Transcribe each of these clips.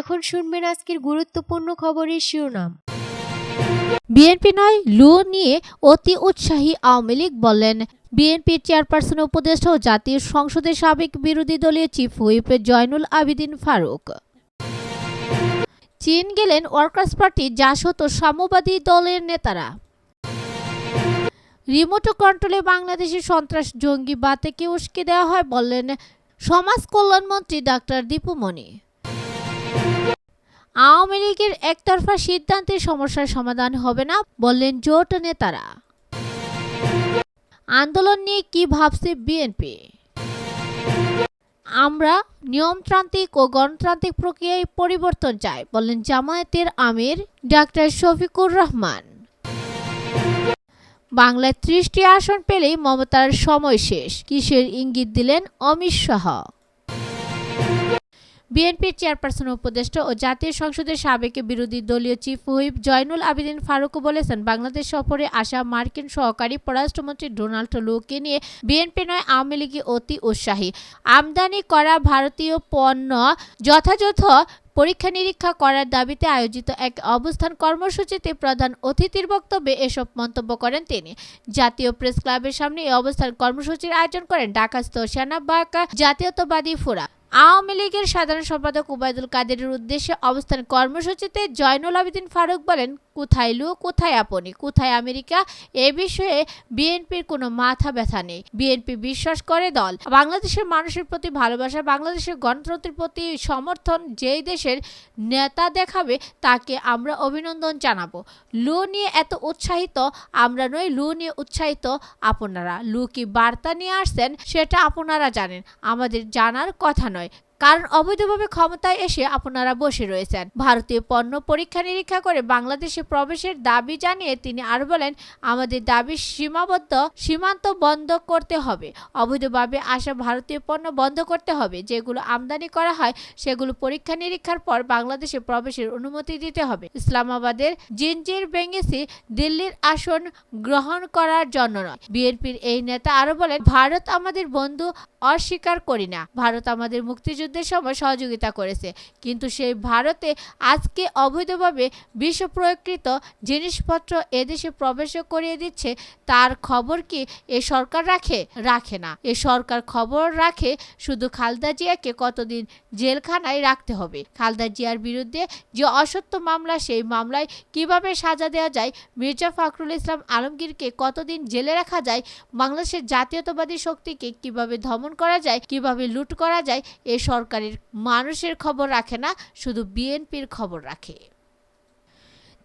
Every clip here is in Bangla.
এখন শুনবেন আজকের গুরুত্বপূর্ণ খবরের শিরোনাম। বিএনপি নয়, লু নিয়ে অতি উৎসাহী আওয়ামী লীগ বললেন বিএনপির চেয়ারপারসন, উপদেষ্টা ও জাতীয় সংসদের সাবেক বিরোধী দলীয় চিফ হুইপ জয়নুল আবিদিন ফারুক। চীন গেলেন ওয়ার্কার্স পার্টি জাসদ ও সাম্যবাদী দলের নেতারা। রিমোট কন্ট্রোলে বাংলাদেশের সন্ত্রাস জঙ্গিবাদকে উস্কে দেওয়া হয় বললেন সমাজ কল্যাণমন্ত্রী ডাক্তার দীপুমণি আওয়ামী লীগের একতরফা সিদ্ধান্তের সমস্যার সমাধান হবে না বললেন জোট নেতারা। আন্দোলন নিয়ে কি ভাবছে বিএনপি? আমরা নিয়মতান্ত্রিক ও গণতান্ত্রিক প্রক্রিয়ায় পরিবর্তন চাই, বললেন জামায়াতের আমির ডাক্তার শফিকুর রহমান। বাংলায় ত্রিশটি আসন পেলেই মমতার সময় শেষ, কিসের ইঙ্গিত দিলেন অমিত শাহ? বিএনপির চেয়ারপারসন উপদেষ্টা ও জাতীয় সংসদের সাবেক বিরোধী দলীয় চিফ হুইপ জয়নুল আবেদিন ফারুক বলেছেন, বাংলাদেশ সফরে আসা মার্কিন সহকারী পররাষ্ট্রমন্ত্রী ডোনাল্ড লুকে নিয়ে বিএনপি নয়, আওয়ামী লীগই অতি উৎসাহী। আমদানি করা ভারতীয় পণ্য যথাযথ পরীক্ষা নিরীক্ষা করার দাবিতে আয়োজিত এক অবস্থান কর্মসূচিতে প্রধান অতিথির বক্তব্যে এসব মন্তব্য করেন তিনি। জাতীয় প্রেস ক্লাবের সামনে এই অবস্থান কর্মসূচির আয়োজন করেন ঢাকাস্থ সেনাবাগ জাতীয়তাবাদী ফোরাম। আওয়ামী লীগের সাধারণ সম্পাদক ওবায়দুল কাদেরের উদ্দেশ্যে অবস্থান কর্মসূচিতে জয়নুল আবেদিন ফারুক বলেন কোথায় লু, কোথায় আপনি? কোথায় আমেরিকা? এ বিষয়ে বিএনপির কোনো মাথা ব্যথা নেই। বিএনপি বিশ্বাস করে দল। বাংলাদেশের মানুষের প্রতি ভালোবাসা, বাংলাদেশের গণতন্ত্রের প্রতি সমর্থন যেই দেশের নেতা দেখাবে, তাকে আমরা অভিনন্দন জানাব। লু নিয়ে এত উৎসাহিত আমরা নই, লু নিয়ে উৎসাহিত আপনারা। লু কি বার্তা নিয়ে আসছেন, সেটা আপনারা জানেন। আমাদের জানার কথা নয়। কারণ অবৈধভাবে ক্ষমতায় এসে আপনারা বসে রয়েছেন। ভারতীয় পণ্য পরীক্ষা নিরীক্ষা করে বাংলাদেশে প্রবেশের দাবি জানিয়ে তিনি আর বলেন, আমাদের দাবি সীমাবদ্ধ, সীমান্ত বন্ধ করতে হবে। অবৈধভাবে আসা ভারতীয় পণ্য বন্ধ করতে হবে। যেগুলো আমদানি করা হয়, সেগুলো পরীক্ষা নিরীক্ষার পর বাংলাদেশে প্রবেশের অনুমতি দিতে হবে। ইসলামাবাদের জিনজির ভেঙেছি দিল্লির আসন গ্রহণ করার জন্য নয়। বিএনপির এই নেতা আরও বলেন, ভারত আমাদের বন্ধু অস্বীকার করি না। ভারত আমাদের মুক্তিযুদ্ধের সময় সহযোগিতা করেছে। কিন্তু সেই ভারতে আজকে অবৈধভাবে বিশ্ব প্রয়োগকৃত জিনিসপত্র এদেশে প্রবেশ করিয়ে দিচ্ছে, তার খবর কি এ সরকার রাখে? রাখে না। এ সরকার খবর রাখে শুধু খালদা জিয়াকে কতদিন জেলখানায় রাখতে হবে? খালদা জিয়ার বিরুদ্ধে যে অসত্য মামলা, সেই মামলায় কীভাবে সাজা দেওয়া যায়? মির্জা ফখরুল ইসলাম আলমগীরকে কতদিন জেলে রাখা যায়? বাংলাদেশের জাতীয়তাবাদী শক্তিকে কীভাবে দমন করা যায়? কীভাবে লুট করা যায়? এ সরকারের মানুষের খবর রাখে না, শুধু বিএনপির খবর রাখে।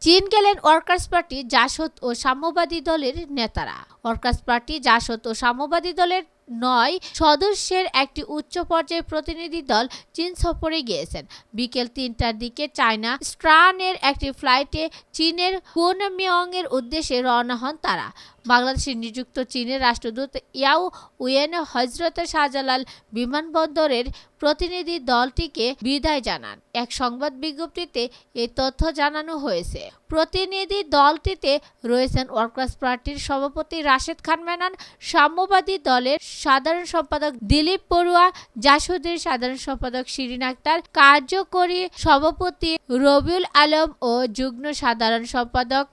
চীন গেলেন ওয়ার্কার্স পার্টি জাসদ ও সাম্যবাদী দলের নেতারা। ওয়ার্কার্স পার্টি জাসদ ও সাম্যবাদী দলের নয়, সদস্যের একটি উচ্চ পর্যায়ের প্রতিনিধি দল চীন সফরে গিয়েছেন। বিকেল তিনটার দিকে চায়না স্ট্রানের একটি ফ্লাইটে চীনের কুনমিয়ং এর উদ্দেশ্যে রওনা হন তারা। বাংলাদেশে নিযুক্ত চীনের রাষ্ট্রদূত ইয়াও উয়েন হজরত শাহজালাল বিমানবন্দরের প্রতিনিধি দলটিকে বিদায় জানান। এক সংবাদ বিজ্ঞপ্তিতে এই তথ্য জানানো হয়েছে। প্রতিনিধি দলটিতে রয়েছেন ওয়ার্কার্স পার্টির সভাপতি রাশেদ খান মেনন, সাম্যবাদী দলের সাধারণ সম্পাদক দিলীপ বড়ুয়া জাসদের সাধারণ সম্পাদক শিরিন আক্তার, কার্যকরী সভাপতি রবিউল আলম ও যুগ্ম সাধারণ সম্পাদক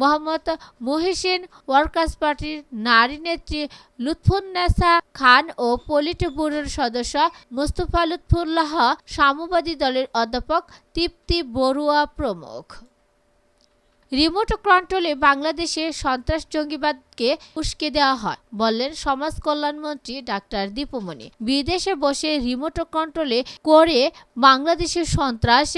মোহাম্মদ মহিসিন ওয়ার্কার্স পার্টির নারী নেত্রী লুৎফুন্নেসা খান ও পলিট ব্যুরোর সদস্য মুস্তফা লুৎফুল্লাহ সাম্যবাদী দলের অধ্যাপক তৃপ্তি বড়ুয়া প্রমুখ। রিমোট কন্ট্রোলে বাংলাদেশে সন্ত্রাস জঙ্গিবাদকে উস্কে দেওয়া হয়, বললেন সমাজ কল্যাণমন্ত্রী ডাক্তার দীপুমণি। বিদেশে বসে রিমোট কন্ট্রোলে করে বাংলাদেশের সন্ত্রাস,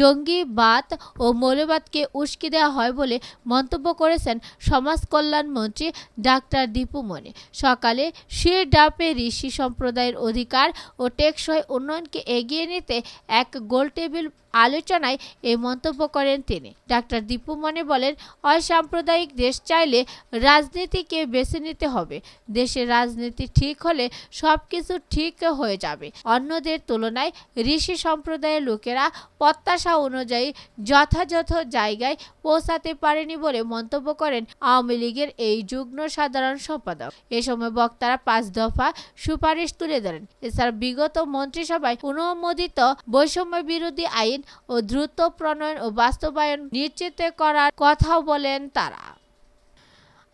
জঙ্গিবাদ ও মৌলবাদকে উস্কে দেওয়া হয় বলে মন্তব্য করেছেন সমাজ কল্যাণমন্ত্রী ডাক্তার দীপুমণি। সকালে শির ডাপে ঋষি সম্প্রদায়ের অধিকার ও টেকসই উন্নয়নকে এগিয়ে নিতে এক গোলটেবিল আলোচনায় এই মন্তব্য করেন তিনি। ডাক্তার দীপু মনে বলেন, অসাম্প্রদায়িক দেশ চাইলে রাজনীতি রাজনীতিকে বেছে নিতে হবে। দেশের রাজনীতি ঠিক হলে সব কিছু ঠিক হয়ে যাবে। অন্যদের তুলনায় ঋষি সম্প্রদায়ের লোকেরা প্রত্যাশা অনুযায়ী যথাযথ জায়গায় পৌঁছাতে পারেনি বলে মন্তব্য করেন আওয়ামী লীগের এই যুগ্ম সাধারণ সম্পাদক। এ সময় বক্তারা পাঁচ দফা সুপারিশ তুলে ধরেন। এছাড়া বিগত মন্ত্রিসভায় অনুমোদিত বৈষম্য বিরোধী আইন ও দ্রুত প্রণয়ন ও বাস্তবায়ন নিশ্চিত করার কথাও বলেন তারা।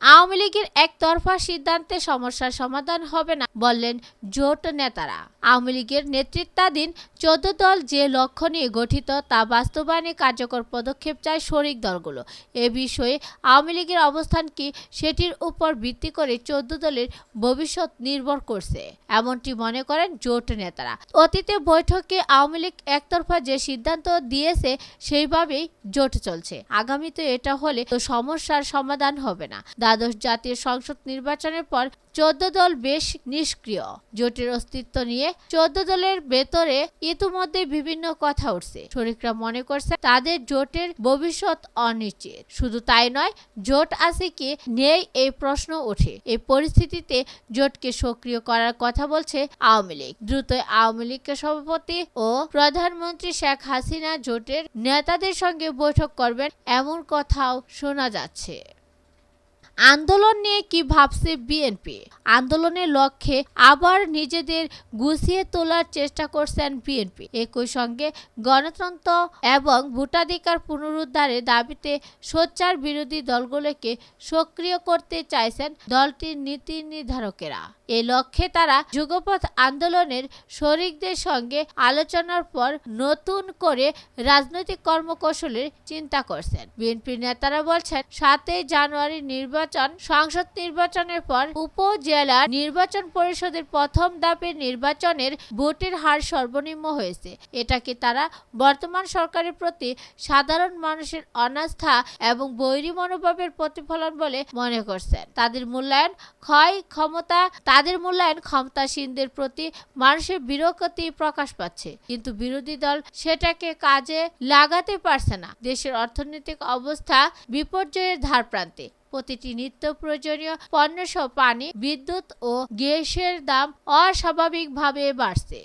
আওয়ামী লীগের একতরফা সিদ্ধান্তে সমস্যার সমাধান হবে না বললেন জোট নেতারা। আওয়ামী লীগের নেতৃত্বাধীন চোদ্দ দল যে লক্ষ্য নিয়ে গঠিত তা বাস্তবায়নে কার্যকর পদক্ষেপ চায় শরিক দলগুলো। এ বিষয়ে আওয়ামী লীগের অবস্থান কি সেটির উপর ভিত্তি করে চোদ্দ দলের ভবিষ্যৎ নির্ভর করছে, এমনটি মনে করেন জোট নেতারা। অতীতে বৈঠকে আওয়ামী লীগ একতরফা যে সিদ্ধান্ত দিয়েছে সেইভাবেই জোট চলছে। আগামীতে এটা হলে তো সমস্যার সমাধান হবে না। দ্বাদশ জাতীয় সংসদ নির্বাচনের পর চোদ্দ দল বেশ নিষ্ক্রিয়। জোটের অস্তিত্ব নিয়ে চোদ্দ দলের ভেতরে ইতিমধ্যে বিভিন্ন কথা উঠছে। শরিকরা মনে করছে তাদের জোটের ভবিষ্যৎ অনিশ্চিত। শুধু তাই নয়, জোট আছে কি নেই এই প্রশ্ন ওঠে। এই পরিস্থিতিতে জোটকে সক্রিয় করার কথা বলছে আওয়ামী লীগ। দ্রুত আওয়ামী লীগের সভাপতি ও প্রধানমন্ত্রী শেখ হাসিনা জোটের নেতাদের সঙ্গে বৈঠক করবেন এমন কথাও শোনা যাচ্ছে। আন্দোলন নিয়ে কি ভাবছে বিএনপি? আন্দোলনের লক্ষ্যে আবার নিজেদের গুছিয়ে তোলার চেষ্টা করছেন বিএনপি। একই সঙ্গে গণতন্ত্র এবং ভোটাধিকার পুনরুদ্ধারের দাবিতে সোচ্চার বিরোধী দলগুলোকে সক্রিয় করতে চাইছেন দলটির নীতি নির্ধারকেরা। এ লক্ষ্যে তারা যুগপথ আন্দোলনের শরিকদের সঙ্গে আলোচনার পর নতুন করে রাজনৈতিক কর্মকৌশলের চিন্তা করছেন। বিএনপি নেতারা বলছেন, সাতই জানুয়ারি নির্বাচন সংসদ নির্বাচনের পর উপজেলার নির্বাচন পরিষদের প্রথম ধাপের নির্বাচনের ভোটের হার সর্বনিম্ন হয়েছে। এটাকে তারা বর্তমান সরকারের প্রতি সাধারণ মানুষের অনাস্থা এবং বৈরী মনোভাবের প্রতিফলন বলে মনে করছেন। তাদের মূল্যায়ন ক্ষয় ক্ষমতা, তাদের মূল্যায়ন ক্ষমতাসীনদের প্রতি মানুষের বিরক্তি প্রকাশ পাচ্ছে। কিন্তু বিরোধী দল সেটাকে কাজে লাগাতে পারছে না। দেশের অর্থনৈতিক অবস্থা বিপর্যয়ের ধার প্রান্তে প্রতিটি নিত্য প্রয়োজনীয় পণ্যসহ পানি বিদ্যুৎ ও গ্যাসের দাম অস্বাভাবিকভাবে বাড়ছে।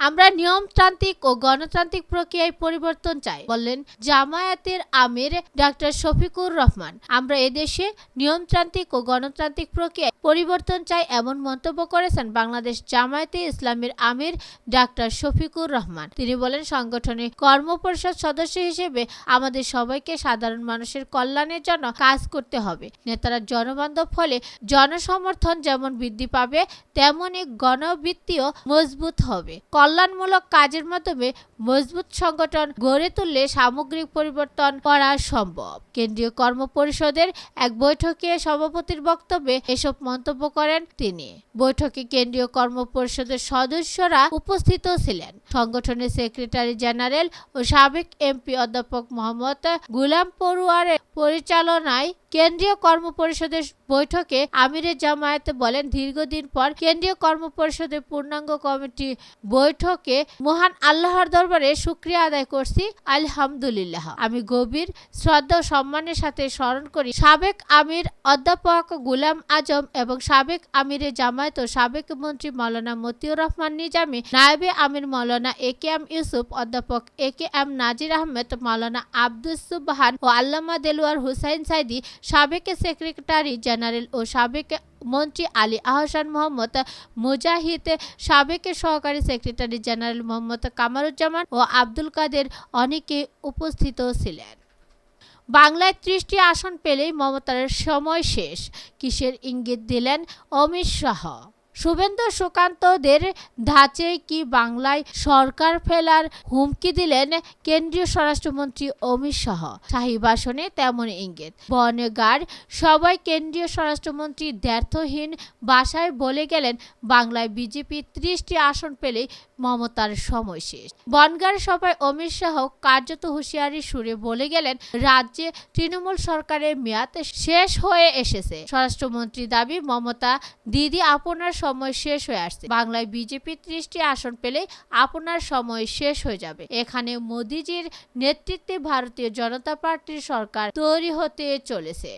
আমরা নিয়মতান্ত্রিক ও গণতান্ত্রিক প্রক্রিয়ায় পরিবর্তন চাই বললেন জামায়াতের আমির ডাক্তার শফিকুর রহমান। আমরা এদেশে নিয়মতান্ত্রিক ও গণতান্ত্রিক প্রক্রিয়ায় পরিবর্তন চাই এমন মন্তব্য করেছেন বাংলাদেশ জামায়াতে ইসলামের আমির ডাক্তার শফিকুর রহমান। তিনি বলেন সংগঠনের কর্মপরিষদ সদস্য হিসেবে আমাদের সবাইকে সাধারণ মানুষের কল্যাণের জন্য কাজ করতে হবে। নেতারা জনবান্ধব ফলে জনসমর্থন যেমন বৃদ্ধি পাবে তেমনই গণবৃত্তিও মজবুত হবে। কল্যাণমূলক কাজের মাধ্যমে মজবুত সংগঠন গড়ে তুললে সামগ্রিক পরিবর্তন করা সম্ভব। কেন্দ্রীয় কর্ম পরিষদের এক বৈঠকে সভাপতির বক্তব্যে এসব মন্তব্য করেন তিনি। বৈঠকে কেন্দ্রীয় কর্ম পরিষদের সদস্যরা উপস্থিত ছিলেন। সংগঠনের সেক্রেটারি জেনারেল ও সাবেক এমপি অধ্যাপক মোহাম্মদ গুলাম পড়ুয়ারের পরিচালনায় কেন্দ্রীয় কর্ম পরিষদের বৈঠকে আমিরে জামায়াত বলেন, দীর্ঘদিন পর কেন্দ্রীয় কর্ম পরিষদের পূর্ণাঙ্গ কমিটি বৈঠকে মহান আল্লাহর দরবারে শুক্রিয়া আদায় করছি, আলহামদুলিল্লাহ। আমি গভীর শ্রদ্ধা ও সম্মানের সাথে স্মরণ করি, সাবেক আমির অধ্যাপক গুলাম আজম এবং সাবেক আমিরে জামায়াত ও সাবেক মন্ত্রী মৌলানা মতিউর রহমান নিজামী, নায়েবে আমির Maulana A K M Yusuf, অধ্যাপক A K M Nazir Ahmed, Maulana Abdus Subhan ও আল্লামা দেলওয়ার হুসাইন সাইদি, সাবেক সেক্রেটারি জেনারেল ও সাবেক মন্ত্রী আলী আহসান মোহাম্মদ, মুজাহিদ সাবেক সহকারী সেক্রেটারি জেনারেল মোহাম্মদ কামারুজ্জামান ও আব্দুল কাদের অনেকে উপস্থিত ছিলেন। বাংলায় ত্রিশটি আসন পেলেই মমতার সময় শেষ। কিসের ইঙ্গিত দিলেন অমিত শাহ? শুভেন্দু সুকান্তদের ধাঁচে কি বাংলায় সরকার ফেলার হুমকি দিলেন কেন্দ্রীয় স্বরাষ্ট্রমন্ত্রী অমিত শাহ? শাহী ভাষণে তেমন ইঙ্গিত। বনগার সবাই কেন্দ্রীয় স্বরাষ্ট্রমন্ত্রী দ্ব্যর্থহীন ভাষায় বলে গেলেন, বাংলায় বিজেপি ত্রিশটি আসন পেলেই মমতার সময় শেষ। বনগার সভায় অমিত শাহ কার্যত হুঁশিয়ারি সুরে বলে গেলেন, রাজ্যে তৃণমূল সরকারের মেয়াদ শেষ হয়ে এসেছে। স্বরাষ্ট্রমন্ত্রী দাবি, মমতা দিদি আপনার সময় শেষ হয়ে আসছে। বাংলায় বিজেপি ত্রিশটি আসন পেলে আপনার সময় শেষ হয়ে যাবে। এখানে মোদিজির নেতৃত্বে ভারতীয় জনতা পার্টির সরকার তৈরি হতে চলেছে।